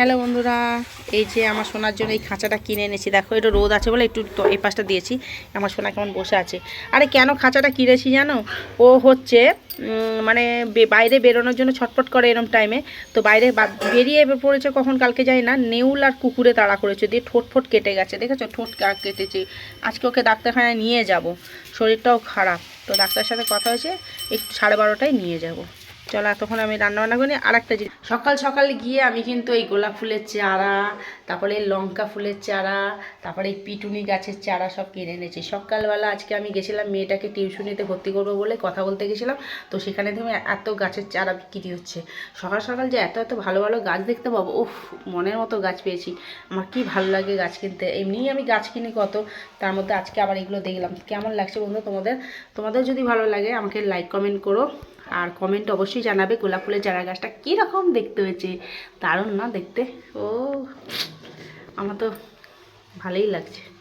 Hello বন্ধুরা, এই যে আমার সোনার জন্য এই খাঁচাটা কিনে এনেছি। দেখো, এটা রোদ আছে বলে একটু এই পাশটা দিয়েছি। আমার সোনা কেমন বসে আছে। আরে কেন খাঁচাটা কিনেছি জানো? ও হচ্ছে মানে বাইরে বেরোনোর জন্য ছটফট করে এরম টাইমে তো বাইরে বেরিয়ে পড়েছে কখন কালকে যাই না, নেউল আর কুকুরে তাড়া করেছে, দিয়ে ঠোঁট ফোট কেটে গেছে, দেখেছ? ঠোঁট কেটেছে। আজকে ওকে ডাক্তারখানায় নিয়ে যাব। শরীরটাও খারাপ। তো ডাক্তারের সাথে কথা হয়েছে, একটু সাড়ে বারোটায় নিয়ে যাব। চলো এতক্ষণ আমি রান্নাবান্না করি আর একটা জিনিস। সকাল সকাল গিয়ে আমি কিন্তু এই গোলাপ ফুলের চারা, তারপরে লঙ্কা ফুলের চারা, তারপরে এই পিটুনি গাছের চারা সব কিনে এনেছি। সকালবেলা আজকে আমি গেছিলাম, মেয়েটাকে টিউশনিতে ভর্তি করব বলে কথা বলতে গেছিলাম, তো সেখানে তুমি এত গাছের চারা বিক্রি হচ্ছে। সকাল সকাল যে এত এত ভালো ভালো গাছ দেখতে পাবো, উফ, মনের মতো গাছ পেয়েছি। আমার কি ভালো লাগে গাছ কিনতে। এমনিই আমি গাছ কিনি কত, তার মধ্যে আজকে আবার এগুলো দেখলাম। কেমন লাগছে বন্ধু তোমাদের? তোমাদের যদি ভালো লাগে আমাকে লাইক, কমেন্ট করো। আর কমেন্ট অবশ্যই জানাবে গোলাপ ফুলের চারা গাছটা কীরকম দেখতে হয়েছে। দারুণ না দেখতে? ও, আমার তো ভালোই লাগছে।